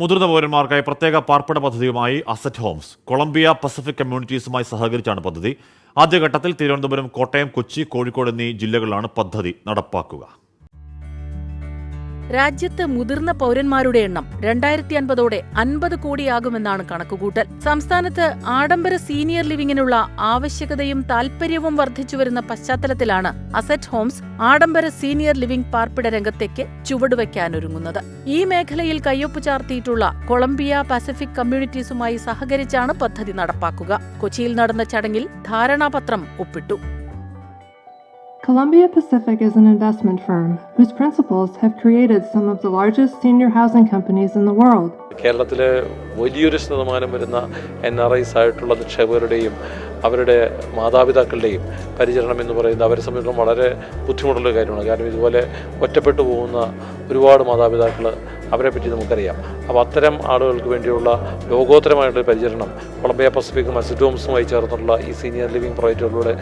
മുതിർന്ന പൗരന്മാർക്കായി പ്രത്യേക പാർപ്പിട പദ്ധതിയുമായി അസറ്റ് ഹോംസ് കൊളംബിയ പസഫിക് കമ്മ്യൂണിറ്റീസുമായി സഹകരിച്ചാണ് പദ്ധതി. ആദ്യഘട്ടത്തിൽ തിരുവനന്തപുരം കോട്ടയം കൊച്ചി കോഴിക്കോട് എന്നീ ജില്ലകളിലാണ് പദ്ധതി നടപ്പാക്കുക. രാജ്യത്ത് മുതിർന്ന പൗരന്മാരുടെ എണ്ണം രണ്ടായിരത്തി അൻപതോടെ അൻപത് കോടിയാകുമെന്നാണ് കണക്കുകൂട്ടൽ. സംസ്ഥാനത്ത് ആഡംബര സീനിയർ ലിവിംഗിനുള്ള ആവശ്യകതയും താൽപര്യവും വർദ്ധിച്ചുവരുന്ന പശ്ചാത്തലത്തിലാണ് അസറ്റ് ഹോംസ് ആഡംബര സീനിയർ ലിവിംഗ് പാർപ്പിട രംഗത്തേക്ക് ചുവടുവയ്ക്കാനൊരുങ്ങുന്നത് ഈ മേഖലയിൽ കയ്യൊപ്പ് ചാർത്തിയിട്ടുള്ള കൊളംബിയ പസഫിക് കമ്മ്യൂണിറ്റീസുമായി സഹകരിച്ചാണ് പദ്ധതി നടപ്പാക്കുക. കൊച്ചിയിൽ നടന്ന ചടങ്ങിൽ ധാരണാപത്രം ഒപ്പിട്ടു. Columbia Pacific is an investment firm whose principals have created some of the largest senior housing companies in the world. കേരളത്തിലെ വലിയൊരു ശതമാനം വരുന്ന എൻ ആർ ഐസ് ആയിട്ടുള്ള നിക്ഷേപകരുടെയും അവരുടെ മാതാപിതാക്കളുടെയും പരിചരണം എന്ന് പറയുന്നത് അവരെ സംബന്ധിച്ചിടത്തോളം വളരെ ബുദ്ധിമുട്ടുള്ള കാര്യമാണ് കാരണം ഇതുപോലെ ഒറ്റപ്പെട്ടു പോകുന്ന ഒരുപാട് മാതാപിതാക്കൾ അവരെ പറ്റി നമുക്കറിയാം അപ്പോൾ അത്തരം ആളുകൾക്ക് വേണ്ടിയുള്ള ലോകോത്തരമായിട്ടുള്ള പരിചരണം കൊളംബിയ പസഫിക്കും അസിറ്റോംസുമായി ചേർന്നുള്ള ഈ സീനിയർ ലിവിംഗ് പ്രോജക്റ്റുകളിലൂടെ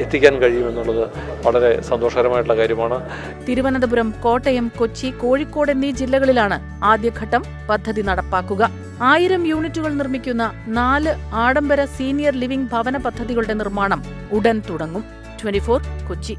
എത്തിക്കാൻ കഴിയുമെന്നുള്ളത് വളരെ സന്തോഷകരമായിട്ടുള്ള കാര്യമാണ്. തിരുവനന്തപുരം കോട്ടയം കൊച്ചി കോഴിക്കോട് എന്നീ ജില്ലകളിലാണ് ആദ്യഘട്ടം പദ്ധതി നടപ്പാക്കുക. ആയിരം യൂണിറ്റുകൾ നിർമ്മിക്കുന്ന നാല് ആഡംബര സീനിയർ ലിവിംഗ് ഭവന പദ്ധതികളുടെ നിർമ്മാണം ഉടൻ തുടങ്ങും. ട്വന്റി കൊച്ചി.